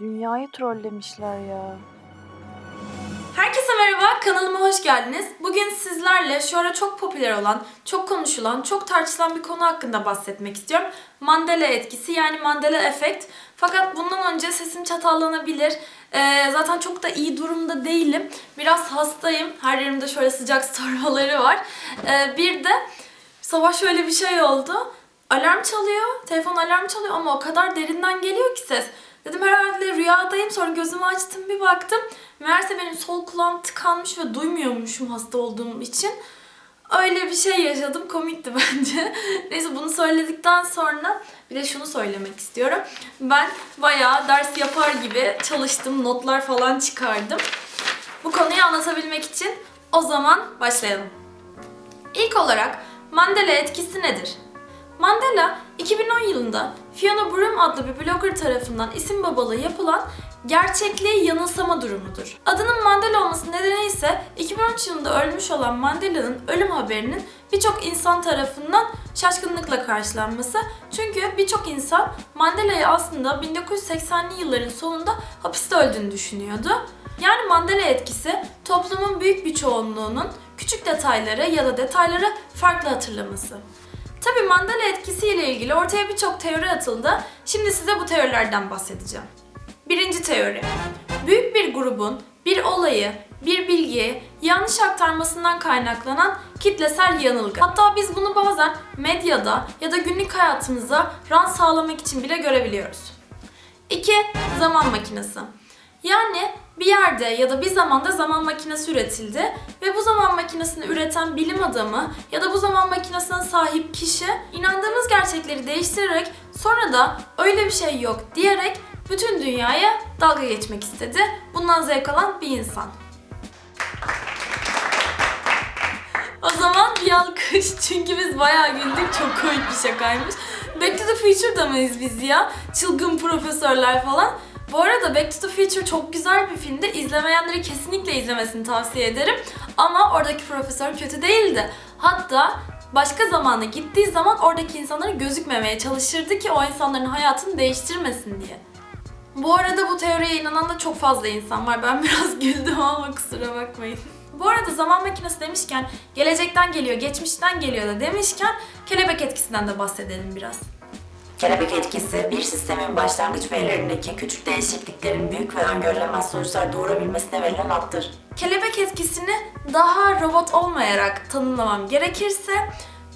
Dünyayı trollemişler ya. Herkese merhaba, kanalıma hoş geldiniz. Bugün sizlerle şu ara çok popüler olan, çok konuşulan, çok tartışılan bir konu hakkında bahsetmek istiyorum. Mandela etkisi yani Mandela efekt. Fakat bundan önce sesim çatallanabilir. Ee, zaten çok da iyi durumda değilim. Biraz hastayım. Her yerimde şöyle sıcak sarmaları var. Ee, bir de sabah şöyle bir şey oldu. Alarm çalıyor, telefon alarm çalıyor ama o kadar derinden geliyor ki ses. Dedim herhalde rüyadayım sonra gözümü açtım bir baktım. Meğerse benim sol kulağım tıkanmış ve duymuyormuşum hasta olduğum için. Öyle bir şey yaşadım. Komikti bence. Neyse bunu söyledikten sonra bir de şunu söylemek istiyorum. Ben bayağı ders yapar gibi çalıştım. Notlar falan çıkardım. Bu konuyu anlatabilmek için o zaman başlayalım. İlk olarak Mandela etkisi nedir? Mandela 2010 yılında Fiona Broom adlı bir blogger tarafından isim babalığı yapılan gerçekliği yanılsama durumudur. Adının Mandela olması nedeni ise 2013 yılında ölmüş olan Mandela'nın ölüm haberinin birçok insan tarafından şaşkınlıkla karşılanması. Çünkü birçok insan Mandela'yı aslında 1980'li yılların sonunda hapiste öldüğünü düşünüyordu. Yani Mandela etkisi toplumun büyük bir çoğunluğunun küçük detayları ya da detayları farklı hatırlaması. Tabi Mandela etkisiyle ilgili ortaya birçok teori atıldı. Şimdi size bu teorilerden bahsedeceğim. Birinci teori. Büyük bir grubun bir olayı, bir bilgiyi yanlış aktarmasından kaynaklanan kitlesel yanılgı. Hatta biz bunu bazen medyada ya da günlük hayatımıza rant sağlamak için bile görebiliyoruz. 2. Zaman makinesi. Yani bir yerde ya da bir zamanda zaman makinesi üretildi ve bu zaman makinesini üreten bilim adamı ya da bu zaman makinesine sahip kişi inandığımız gerçekleri değiştirerek sonra da öyle bir şey yok diyerek bütün dünyaya dalga geçmek istedi. Bundan zevk alan bir insan. O zaman bir alkış çünkü biz bayağı güldük çok komik bir şakaymış. Back to the Future'da mıyız biz ya? Çılgın profesörler falan. Bu arada Back to the Future çok güzel bir filmdi. İzlemeyenleri kesinlikle izlemesini tavsiye ederim. Ama oradaki profesör kötü değildi. Hatta başka zamana gittiği zaman oradaki insanlara gözükmemeye çalışırdı ki o insanların hayatını değiştirmesin diye. Bu arada bu teoriye inanan da çok fazla insan var. Ben biraz güldüm ama kusura bakmayın. Bu arada zaman makinesi demişken, gelecekten geliyor, geçmişten geliyor da demişken kelebek etkisinden de bahsedelim biraz. Kelebek etkisi bir sistemin başlangıç verilerindeki küçük değişikliklerin büyük ve öngörülemez sonuçlar doğurabilmesine verilen addır. Kelebek etkisini daha robot olmayarak tanımlamam gerekirse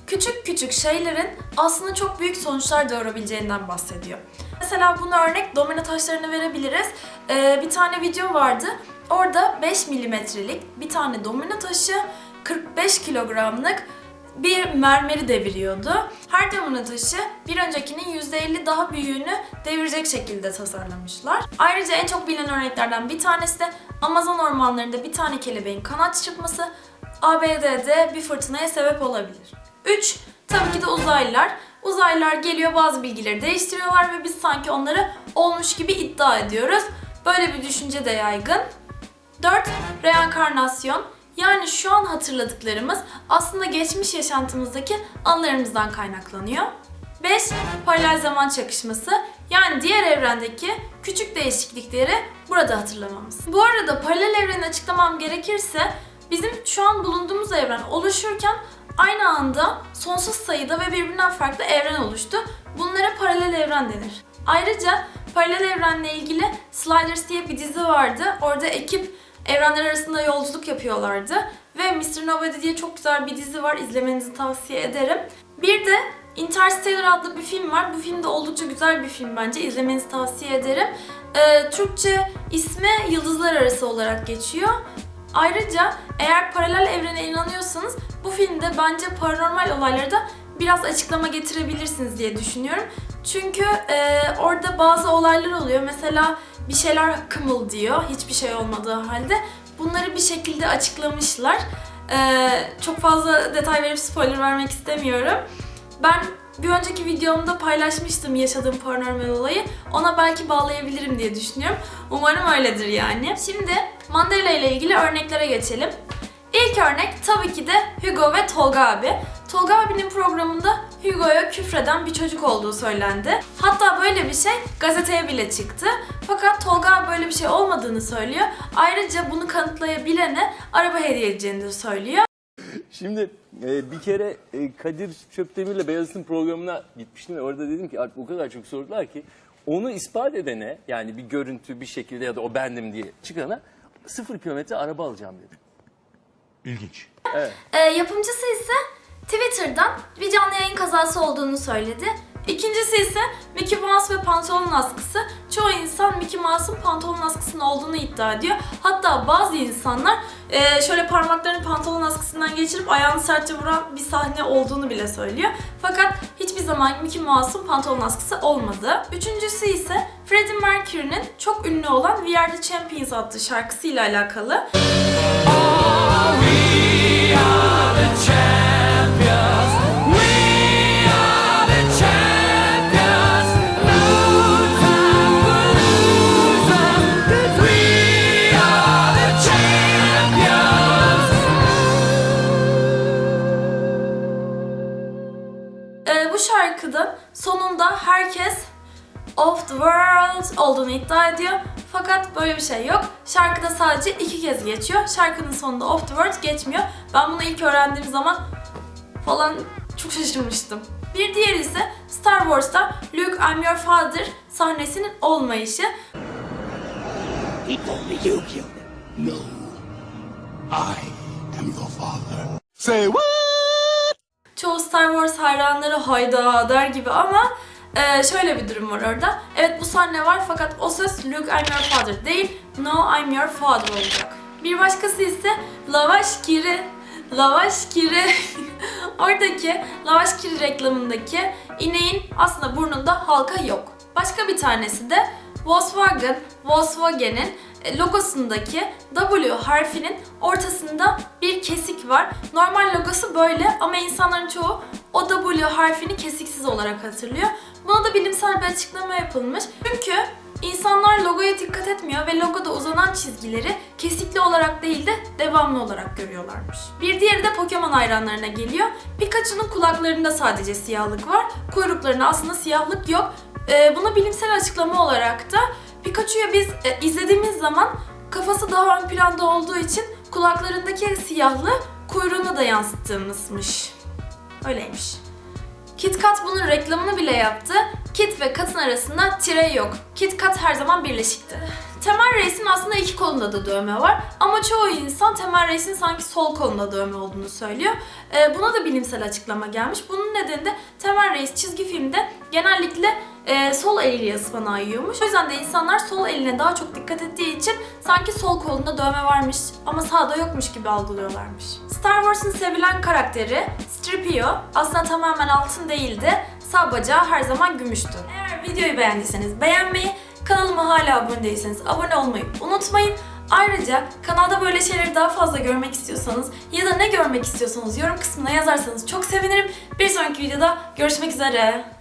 küçük küçük şeylerin aslında çok büyük sonuçlar doğurabileceğinden bahsediyor. Mesela buna örnek domino taşlarını verebiliriz. Ee, bir tane video vardı. Orada 5 milimetrelik bir tane domino taşı 45 kilogramlık bir mermeri deviriyordu. Her domino taşı bir öncekinin %50 daha büyüğünü devirecek şekilde tasarlamışlar. Ayrıca en çok bilinen örneklerden bir tanesi de Amazon ormanlarında bir tane kelebeğin kanat çırpması ABD'de bir fırtınaya sebep olabilir. 3. Tabii ki de uzaylılar. Uzaylılar geliyor bazı bilgileri değiştiriyorlar ve biz sanki onları olmuş gibi iddia ediyoruz. Böyle bir düşünce de yaygın. 4. Reenkarnasyon. Yani şu an hatırladıklarımız aslında geçmiş yaşantımızdaki anılarımızdan kaynaklanıyor. 5. Paralel zaman çakışması. Yani diğer evrendeki küçük değişiklikleri burada hatırlamamız. Bu arada paralel evreni açıklamam gerekirse bizim şu an bulunduğumuz evren oluşurken aynı anda sonsuz sayıda ve birbirinden farklı evren oluştu. Bunlara paralel evren denir. Ayrıca paralel evrenle ilgili Sliders diye bir dizi vardı. Orada ekip evrenler arasında yolculuk yapıyorlardı. Ve Mr. Nobody diye çok güzel bir dizi var. İzlemenizi tavsiye ederim. Bir de Interstellar adlı bir film var. Bu film de oldukça güzel bir film bence. İzlemenizi tavsiye ederim. Ee, Türkçe ismi Yıldızlar Arası olarak geçiyor. Ayrıca eğer paralel evrene inanıyorsanız bu filmde bence paranormal olayları da biraz açıklama getirebilirsiniz diye düşünüyorum. Çünkü e, orada bazı olaylar oluyor. Mesela bir şeyler kımıldıyor hiçbir şey olmadığı halde. Bunları bir şekilde açıklamışlar. E, çok fazla detay verip spoiler vermek istemiyorum. Ben bir önceki videomda paylaşmıştım yaşadığım paranormal olayı. Ona belki bağlayabilirim diye düşünüyorum. Umarım öyledir yani. Şimdi Mandela ile ilgili örneklere geçelim. İlk örnek tabii ki de Hugo ve Tolga abi. Tolga abinin programında Hugo'ya küfreden bir çocuk olduğu söylendi. Hatta böyle bir şey gazeteye bile çıktı. Fakat Tolga böyle bir şey olmadığını söylüyor. Ayrıca bunu kanıtlayabilene araba hediye edeceğini de söylüyor. Şimdi e, bir kere e, Kadir Çöpdemir'le Beyazıt'ın programına gitmiştim ve orada dedim ki artık o kadar çok sordular ki onu ispat edene yani bir görüntü bir şekilde ya da o bendim diye çıkana sıfır kilometre araba alacağım dedim. İlginç. Ee, yapımcısı ise Twitter'dan bir canlı yayın kazası olduğunu söyledi. İkincisi ise Mickey Mouse ve pantolon askısı. Çoğu insan Mickey Mouse'un pantolon askısının olduğunu iddia ediyor. Hatta bazı insanlar e, şöyle parmaklarını pantolon askısından geçirip ayağını sertçe vuran bir sahne olduğunu bile söylüyor. Fakat hiçbir zaman Mickey Mouse'un pantolon askısı olmadı. Üçüncüsü ise Freddie Mercury'nin çok ünlü olan We Are The Champions adlı şarkısıyla alakalı. Ee, bu şarkının sonunda herkes of the world olduğunu iddia ediyor. Fakat böyle bir şey yok. Şarkıda sadece iki kez geçiyor. Şarkının sonunda of the world geçmiyor. Ben bunu ilk öğrendiğim zaman falan çok şaşırmıştım. Bir diğeri ise Star Wars'ta Luke I'm Your Father sahnesinin olmayışı. No. I am your father. Say what? Çoğu Star Wars hayranları hayda der gibi ama e, şöyle bir durum var orada. Evet bu sahne var fakat o söz Luke I'm your father değil, No I'm your father olacak. Bir başkası ise Lavaş Kiri. Lavaş Kiri. Oradaki Lavaş Kiri reklamındaki ineğin aslında burnunda halka yok. Başka bir tanesi de Volkswagen, Volkswagen'in logosundaki W harfinin ortasında bir kesik var. Normal logosu böyle ama insanların çoğu o W harfini kesiksiz olarak hatırlıyor. Buna da bilimsel bir açıklama yapılmış. Çünkü insanlar logoya dikkat etmiyor ve logoda uzanan çizgileri kesikli olarak değil de devamlı olarak görüyorlarmış. Bir diğeri de Pokemon hayranlarına geliyor. Pikachu'nun kulaklarında sadece siyahlık var. Kuyruklarında aslında siyahlık yok. Ee, buna bilimsel açıklama olarak da Pikachu'yu biz e, izlediğimiz zaman kafası daha ön planda olduğu için kulaklarındaki siyahlığı kuyruğuna da yansıttığımızmış. Öyleymiş. KitKat bunun reklamını bile yaptı. Kit ve Kat'ın arasında tire yok. KitKat her zaman birleşikti. Temel Reis'in aslında iki kolunda da dövme var. Ama çoğu insan Temel Reis'in sanki sol kolunda dövme olduğunu söylüyor. Ee, buna da bilimsel açıklama gelmiş. Bunun nedeni de Temel Reis çizgi filmde genellikle e, sol eliyle ıspanağı yiyormuş. O yüzden de insanlar sol eline daha çok dikkat ettiği için sanki sol kolunda dövme varmış ama sağda yokmuş gibi algılıyorlarmış. Star Wars'ın sevilen karakteri Stripio aslında tamamen altın değildi. Sağ bacağı her zaman gümüştü. Eğer videoyu beğendiyseniz beğenmeyi, kanalıma hala abone değilseniz abone olmayı unutmayın. Ayrıca kanalda böyle şeyleri daha fazla görmek istiyorsanız ya da ne görmek istiyorsanız yorum kısmına yazarsanız çok sevinirim. Bir sonraki videoda görüşmek üzere.